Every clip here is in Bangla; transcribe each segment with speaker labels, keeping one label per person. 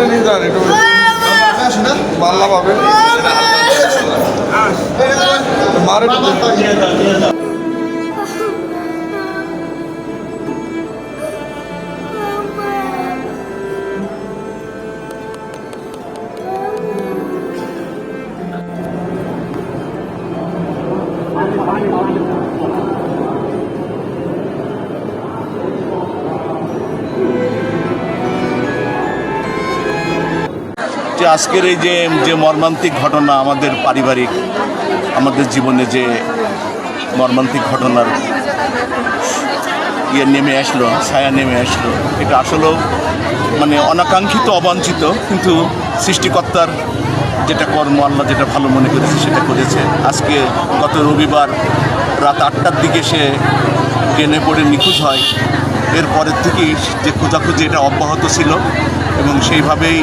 Speaker 1: আপনি নিয়ে একটু পাল্লা পাবেন মারে
Speaker 2: যে আজকের এই যে যে মর্মান্তিক ঘটনা আমাদের পারিবারিক, আমাদের জীবনে যে মর্মান্তিক ঘটনার ইয়ে নেমে আসলো, ছায়া নেমে আসলো, এটা আসলেও মানে অনাকাঙ্ক্ষিত, অবাঞ্ছিত, কিন্তু সৃষ্টিকর্তার যেটা কর্ম, আল্লাহ যেটা ভালো মনে করেছে, সেটা করেছে। আজকে গত রবিবার রাত আটটার দিকে সে ট্রেনে পড়ে নিখোঁজ হয়। এরপরের থেকেই যে খোঁজাখুঁজি, এটা অব্যাহত ছিল এবং সেইভাবেই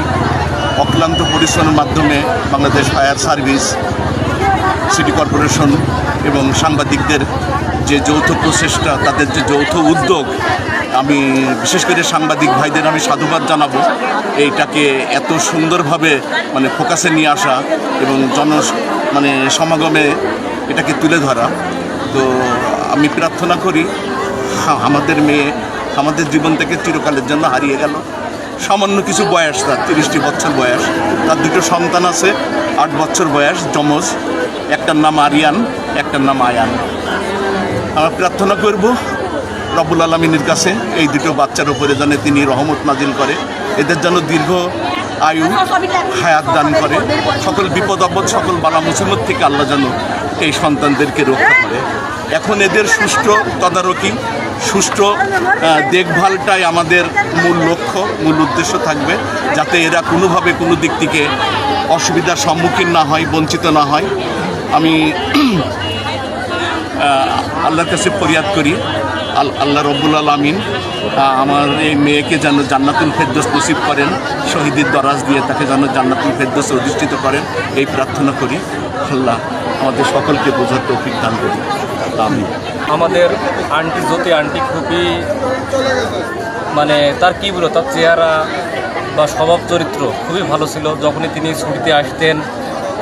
Speaker 2: অক্লান্ত পরিশ্রমের মাধ্যমে Bangladesh fire service, city corporation এবং সাংবাদিকদের যে যৌথ প্রচেষ্টা, তাদের যে যৌথ উদ্যোগ, আমি বিশেষ করে সাংবাদিক ভাইদের আমি সাধুবাদ জানাব। এইটাকে এত সুন্দরভাবে মানে ফোকাসে নিয়ে আসা এবং জন মানে সমাগমে এটাকে তুলে ধরা। তো আমি প্রার্থনা করি আমাদের মেয়ে আমাদের জীবন থেকে চিরকালের জন্য হারিয়ে গেল। সামান্য কিছু বয়স, তার তিরিশটি বছর বয়স। তার দুটো সন্তান আছে, আট বছর বয়স, যমজ। একটার নাম আরিয়ান, একটার নাম আয়ান। আমরা প্রার্থনা করব রবুল আলমিনের কাছে এই দুটো বাচ্চার উপরে যেন তিনি রহমত নাজিল করে। এদের যেন দীর্ঘ আয়ু, হায়াত দান করে। সকল বিপদ আপদ, সকল বালা মুসিবত থেকে আল্লাহ যেন এই সন্তানদেরকে রক্ষা করে। এখন এদের সুষ্ঠু তদারকি, সুষ্ঠু দেখভালটাই আমাদের মূল লক্ষ্য, মূল উদ্দেশ্য থাকবে, যাতে এরা কোনোভাবে কোনো দিক থেকে অসুবিধার সম্মুখীন না হয়, বঞ্চিত না হয়। আমি আল্লাহর কাছে ফরিয়াদ করি। আল্লাহ রব্বুল আলমিন আমার এই মেয়েকে যেন জান্নাতুল ফেরদোস নসিব করেন, শহীদের দরাজ দিয়ে তাকে যেন জান্নাতুল ফেরদোস অধিষ্ঠিত করেন, এই প্রার্থনা করি। আল্লাহ আমাদের সকলকে বোঝার তৌফিক দান করি আমি
Speaker 3: আমাদের আন্টি, জ্যোতি আন্টি খুবই মানে তার কী বলো তার চেহারা বা স্বভাব চরিত্র খুবই ভালো ছিল। যখনই তিনি ছুটিতে আসতেন,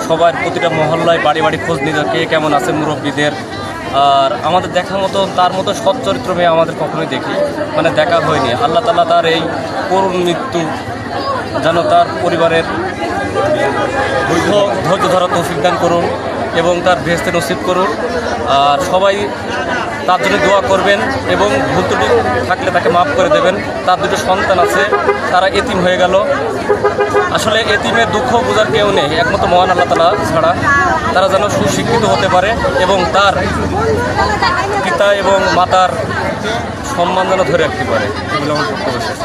Speaker 3: সবার প্রতিটা মহল্লায় বাড়ি বাড়ি খোঁজ নিত কে কেমন আছে মুরব্বীদের। আর আমাদের দেখার মতো, তার মতো সৎ চরিত্র মেয়ে আমাদের কখনোই দেখি মানে দেখা হয়নি। আল্লাহ তালা তার এই করুণ মৃত্যু যেন তার পরিবারের ধৈর্য- ধরা তৌফিক দান করুন এবং তার ভেস্তে নসিব করুন। আর সবাই তার জন্য দোয়া করবেন এবং ভুল ত্রুটি থাকলে তাকে মাফ করে দেবেন। তার দুটো সন্তান আছে, তারা এতিম হয়ে গেল। আসলে এতিমের দুঃখ বোঝার কেউ নেই, একমাত্র মহান আল্লাহ তালা ছাড়া। তারা যেন সুশিক্ষিত হতে পারে এবং তার পিতা এবং মাতার সম্মান যেন ধরে রাখতে পারে। এগুলো আমার বক্তব্য শেষ